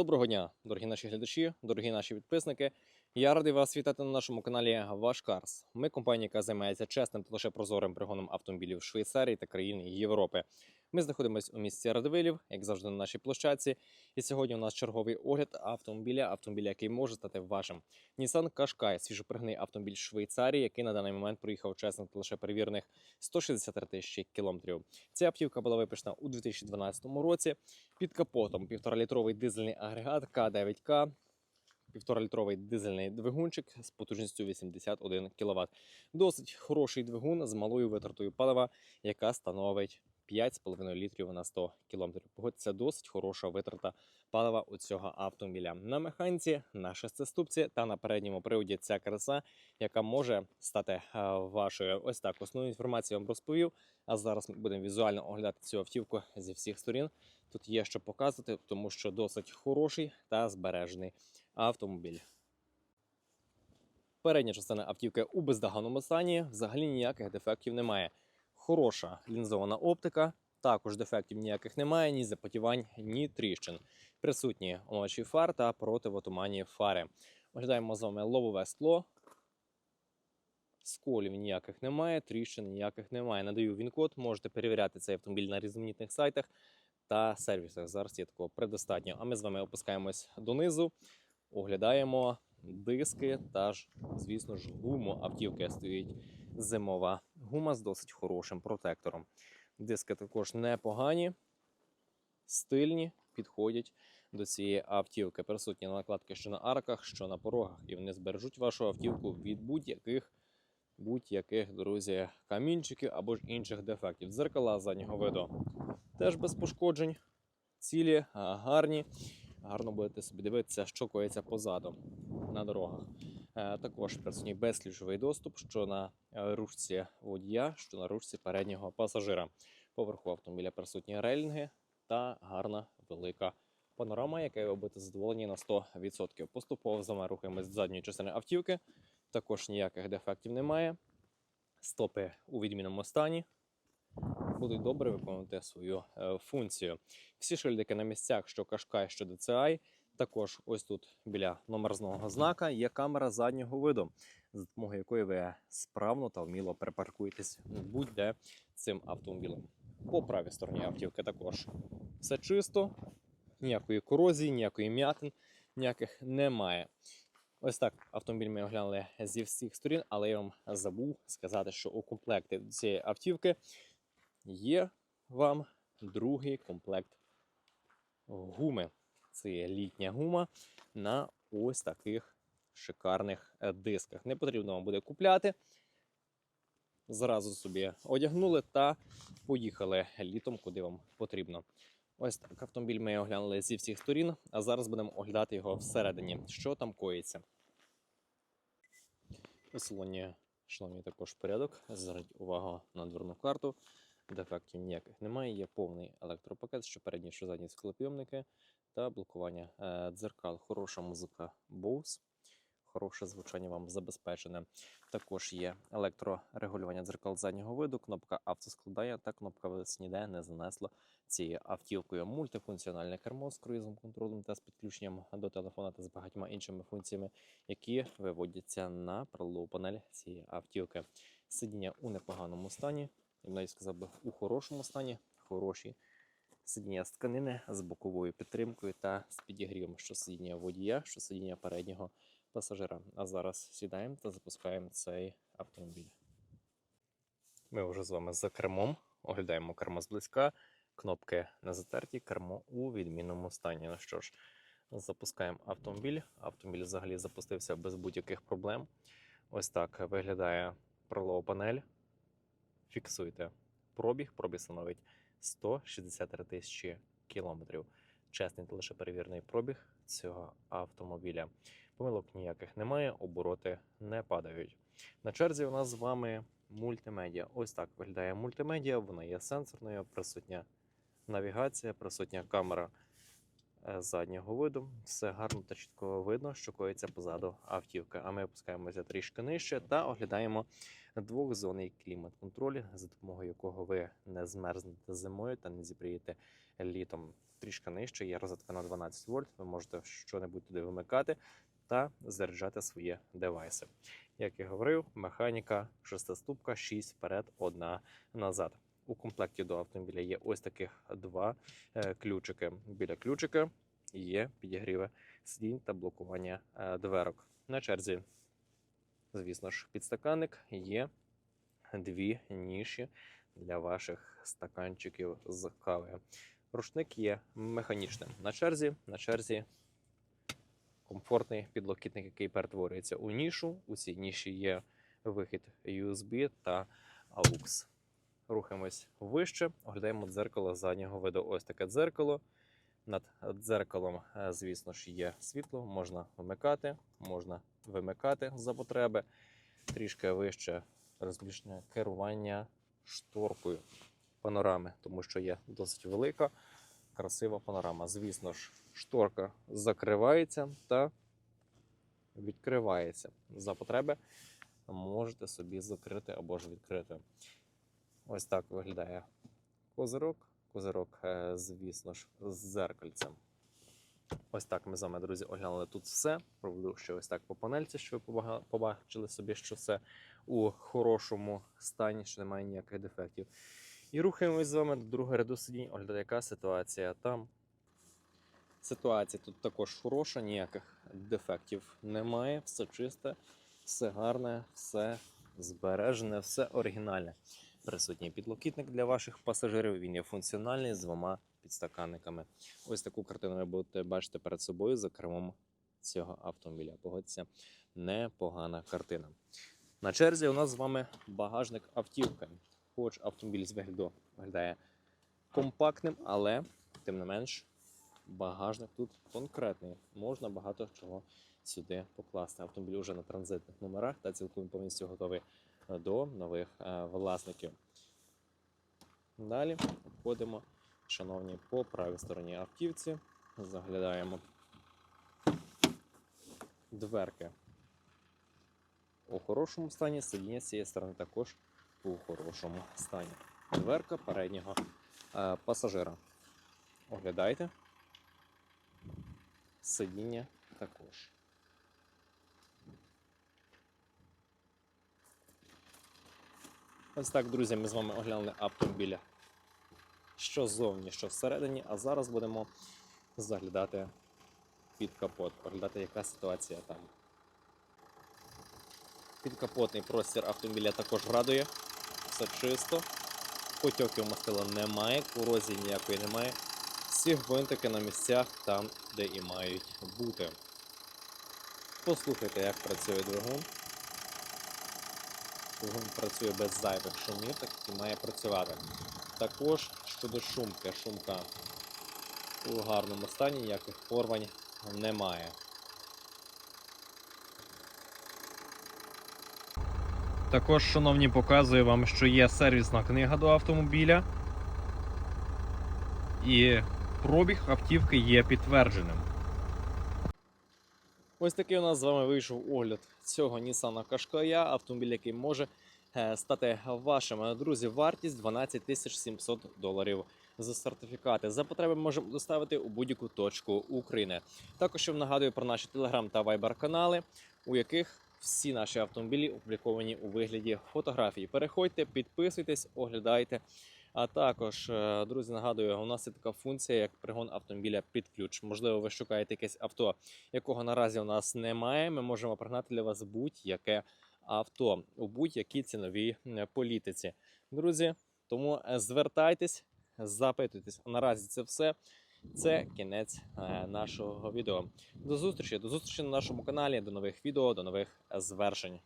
Доброго дня, дорогі наші глядачі, дорогі наші підписники. Я радий вас вітати на нашому каналі Ваш Карс. Ми компанія, яка займається чесним та лише прозорим пригоном автомобілів Швейцарії та країн Європи. Ми знаходимося у місті Радивилів, як завжди на нашій площадці. І сьогодні у нас черговий огляд автомобіля, автомобіля, який може стати вашим. Nissan Qashqai – свіжопригнаний автомобіль Швейцарії, який на даний момент проїхав чесно лише перевірених 163 тисячі кілометрів. Ця автівка була випущена у 2012 році. Під капотом 1,5-літровий дизельний агрегат К9К, 1,5-літровий дизельний двигунчик з потужністю 81 кВт. Досить хороший двигун з малою витратою палива, яка становить 5,5 літрів на 100 км. Погодьте, досить хороша витрата палива у цього автомобіля. На механіці, на шестиступці та на передньому приводі ця краса, яка може стати е, вашою. Ось так основну інформацію я вам розповів. А зараз ми будемо візуально оглядати цю автівку зі всіх сторін. Тут є що показати, тому що досить хороший та збережений автомобіль. Передня частина автівки у бездоганному стані, взагалі ніяких дефектів немає. Хороша лінзована оптика, також дефектів ніяких немає, ні запотівань, ні тріщин. Присутні омочі фар та противотуманні фари. Оглядаємо з вами лобове скло. Сколів ніяких немає, тріщин ніяких немає. Надаю він-код, можете перевіряти цей автомобіль на різноманітних сайтах та сервісах. Зараз є такого предостатньо. А ми з вами опускаємось донизу, оглядаємо диски та ж, звісно ж, гуму автівки стоїть зимова гума з досить хорошим протектором. Диски також непогані, стильні, підходять до цієї автівки. Присутні накладки що на арках, що на порогах, і вони збережуть вашу автівку від будь-яких будь-яких, друзі, камінчиків або ж інших дефектів. Дзеркала заднього виду теж без пошкоджень, цілі, гарні. Гарно будете собі дивитися, що коїться позаду на дорогах. Е, Також присутній безключовий доступ, що на е, ручці водія, що на ручці переднього пасажира. Поверху автомобіля присутні рейлінги та гарна велика панорама, яка ви будете задоволені на 100%. Поступово з вами рухаємось з задньої частини автівки. Також ніяких дефектів немає. Стопи у відмінному стані будуть добре виконувати свою е, функцію. Всі шильдики на місцях, що Qashqai, що DCI. Також ось тут біля номерного знака є камера заднього виду, за допомогою якої ви справно та вміло припаркуєтесь будь-де цим автомобілем. По правій стороні автівки також все чисто, ніякої корозії, ніякої м'ятин, ніяких немає. Ось так автомобіль ми оглянули зі всіх сторін, але я вам забув сказати, що у комплекті цієї автівки є вам другий комплект гуми. Це літня гума на ось таких шикарних е, дисках. Не потрібно вам буде купляти. Зразу собі одягнули та поїхали літом, куди вам потрібно. Ось так автомобіль ми оглянули зі всіх сторін, а зараз будемо оглядати його всередині, що там коїться. У салоні, шановні, також порядок. Зверніть увагу на дверну карту. Дефектів ніяких немає. Є повний електропакет, що передні, що задні склопйомники та блокування е, дзеркал. Хороша музика Bose. Хороше звучання вам забезпечене. Також є електрорегулювання дзеркал заднього виду, кнопка автоскладання та кнопка «Вис» ніде не занесло цією автівкою. Мультифункціональне кермо з круїзом контролем та з підключенням до телефона та з багатьма іншими функціями, які виводяться на прилову панель цієї автівки. Сидіння у непоганому стані, б навіть сказав би у хорошому стані, хороші. Сидіння з тканини з боковою підтримкою та з підігрівом, що сидіння водія, що сидіння переднього пасажира. А зараз сідаємо та запускаємо цей автомобіль. Ми вже з вами за кермом. Оглядаємо кермо зблизька. Кнопки не затерті, кермо у відмінному стані. Ну що ж, запускаємо автомобіль. Автомобіль взагалі запустився без будь-яких проблем. Ось так виглядає пролова панель. Фіксуйте пробіг. Пробіг становить 163 тисячі кілометрів. Чесний та лише перевірений пробіг цього автомобіля. Помилок ніяких немає, обороти не падають. На черзі у нас з вами мультимедіа. Ось так виглядає мультимедіа. Вона є сенсорною, присутня навігація, присутня камера е, заднього виду. Все гарно та чітко видно, що коїться позаду автівки. А ми опускаємося трішки нижче та оглядаємо двохзонний клімат-контроль, за допомогою якого ви не змерзнете зимою та не зібрієте літом. трішки нижче, є розетка на 12 вольт. Ви можете що-небудь туди вимикати та заряджати свої девайси. Як я говорив, механіка шестиступка, 6 вперед, одна назад. У комплекті до автомобіля є ось таких два е, ключики. Біля ключика є підігріви сидінь та блокування е, дверок. На черзі, звісно ж, підстаканник є дві ніші для ваших стаканчиків з кавою. Рушник є механічним. На черзі, на черзі комфортний підлокітник, який перетворюється у нішу. У цій ніші є вихід USB та AUX. Рухаємось вище, оглядаємо дзеркало заднього виду. Ось таке дзеркало. Над дзеркалом, е, звісно ж, є світло, можна вмикати, можна вимикати за потреби. Трішки вище розміщення керування шторкою панорами, тому що є досить велика, красива панорама. Звісно ж, шторка закривається та відкривається. За потреби можете собі закрити або ж відкрити. Ось так виглядає козирок. Козирок, е, звісно ж, з зеркальцем. Ось так ми з вами, друзі, оглянули тут все. Проведу ще ось так по панельці, щоб ви побачили собі, що все у хорошому стані, що немає ніяких дефектів. І рухаємось з вами до другого ряду сидінь. Оглядає, яка ситуація там. Ситуація тут також хороша, ніяких дефектів немає, все чисте, все гарне, все збережене, все оригінальне. Присутній підлокітник для ваших пасажирів. Він є функціональний з двома підстаканниками. Ось таку картину ви будете бачити перед собою за кермом цього автомобіля. Погодьтеся, непогана картина. На черзі у нас з вами багажник автівки. Хоч автомобіль з вигляду виглядає компактним, але тим не менш багажник тут конкретний. Можна багато чого сюди покласти. Автомобіль вже на транзитних номерах та цілком повністю готовий е, до нових е, власників. Далі обходимо, шановні, по правій стороні автівці. Заглядаємо дверки у хорошому стані, сидіння з цієї сторони також у хорошому стані. Дверка переднього е, пасажира. Оглядайте. Сидіння також. Ось так, друзі, ми з вами оглянули автомобіля. Що ззовні, що всередині, а зараз будемо заглядати під капот, оглядати, яка ситуація там. Підкапотний простір автомобіля також радує. Все чисто. Потьоків мастила немає, корозії ніякої немає. Всі гвинтики на місцях там, де і мають бути. Послухайте, як працює двигун. Двигун працює без зайвих шумів, так і має працювати. Також щодо шумки, шумка у гарному стані, ніяких порвань немає. Також, шановні, показую вам, що є сервісна книга до автомобіля. І пробіг автівки є підтвердженим. Ось такий у нас з вами вийшов огляд цього Nissan Qashqai, автомобіль, який може стати вашим. Друзі, вартість 12 тисяч 700 доларів за сертифікати. За потреби можемо доставити у будь-яку точку України. Також я нагадую про наші телеграм та вайбер канали, у яких всі наші автомобілі опубліковані у вигляді фотографій. Переходьте, підписуйтесь, оглядайте. А також, е, друзі, нагадую, у нас є така функція, як пригон автомобіля під ключ. Можливо, ви шукаєте якесь авто, якого наразі у нас немає. Ми можемо пригнати для вас будь-яке авто у будь-якій ціновій політиці. Друзі, тому е, звертайтесь, запитуйтесь. Наразі це все. Це кінець е, нашого відео. До зустрічі, до зустрічі на нашому каналі, до нових відео, до нових е, звершень.